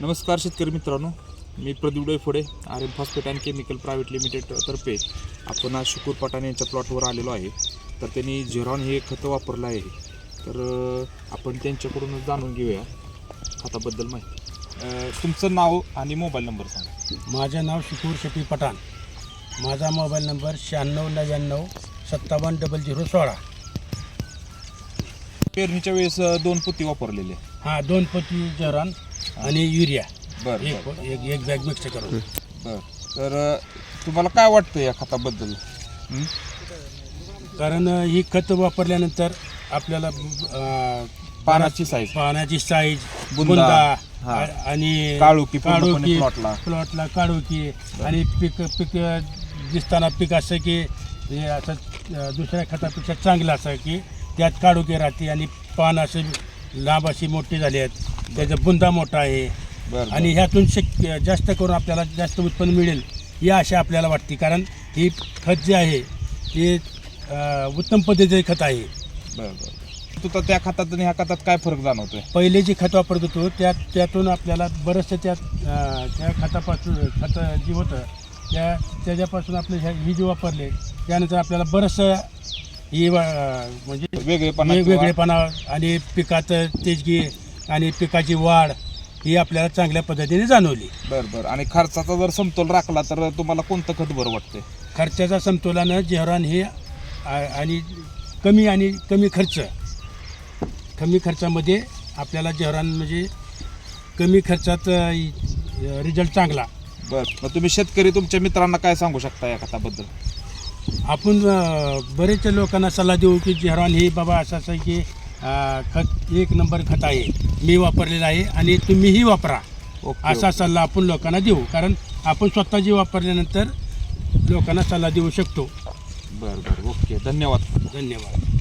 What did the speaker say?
नमस्कार शेतकरी मित्रांनो मी Pradeep Doyphode R M phosphate and chemical private limited तर्फे आपण आज शुकूर पठाण यांच्या प्लॉटवर आलेलो आहे. तर त्यांनी झेरॉन हे खतं वापरलं आहे. तर आपण त्यांच्याकडूनच जाणून घेऊया खताबद्दल माहिती. तुमचं नाव आणि मोबाईल नंबर सांगा. माझं नाव शिकूर शफी पठाण. माझा मोबाईल नंबर शहाण्णव नव्याण्णव सत्तावन्न डबल झिरो सोळा. पेरणीच्या वेळेस दोन पुती वापरलेले. हां दोन पती जरान आणि युरिया. बरं एक एक एक बॅग मिक्स करून. बरं. तर अं, तुम्हाला काय वाटतं या खताबद्दल? हं? कारण अं, ही खतं वापरल्यानंतर आपल्याला अं, पानाची साईज पानाची साईज बुंदा, बुंदा हा. आ- आणि काळोखी पूर्णपणे काळोखी प्लॉटला. प्लॉटला काळोखी आणि पीक पीक दिसताना पीक असं की हे असं अं, दुसऱ्या खतापेक्षा चांगलं असं की त्यात काळोखी राहते आणि पान असे लांब अशी मोठी झाली आहेत. त्याचा बुंदा मोठा आहे. बरं आणि ह्यातून शक्य जास्त करून आपल्याला जास्त उत्पन्न मिळेल ही आशा आपल्याला वाटते. कारण ही खत जे आहे ते उत्तम पद्धतीचे खत आहे. बरं बरं तू तर त्या खतात आणि ह्या खतात काय फरक जाणवतोय? पहिले जे खत वापरत होतो त्यात त्यातून आपल्याला बरंचसं त्यात अं, त्या खतापासून खत जे होतं त्या त्याच्यापासून आपले ह्या- ही जे वापरले त्यानंतर आपल्याला बरंचसं ही म्हणजे वेगळेपणा वेगवेगळेपणा आणि पिकाचं तेजगी आणि पिकाची वाढ ही आपल्याला चांगल्या पद्धतीने जाणवली. बरं बरं. आणि खर्चाचा जर समतोल राखला तर तुम्हाला कोणतं खत बरं वाटतंय? खर्चाचा समतोलानं जेहरान हे आ- आणि कमी आणि कमी खर्च. कमी खर्चामध्ये आपल्याला जेहरान म्हणजे कमी खर्चात रिझल्ट चांगला. बरं. मग तुम्ही शेतकरी तुमच्या मित्रांना काय सांगू शकता या खताबद्दल आपण अ, बरेच लोकांना सल्ला देऊ की जेहरान ही बाबा असं असं की खत एक नंबर खत आहे. मी वापरलेलं आहे आणि तुम्हीही वापरा. असा सल्ला आपण लोकांना देऊ. कारण आपण स्वतः जे वापरल्यानंतर लोकांना सल्ला देऊ शकतो. बरं बरं. ओके धन्यवाद. धन्यवाद.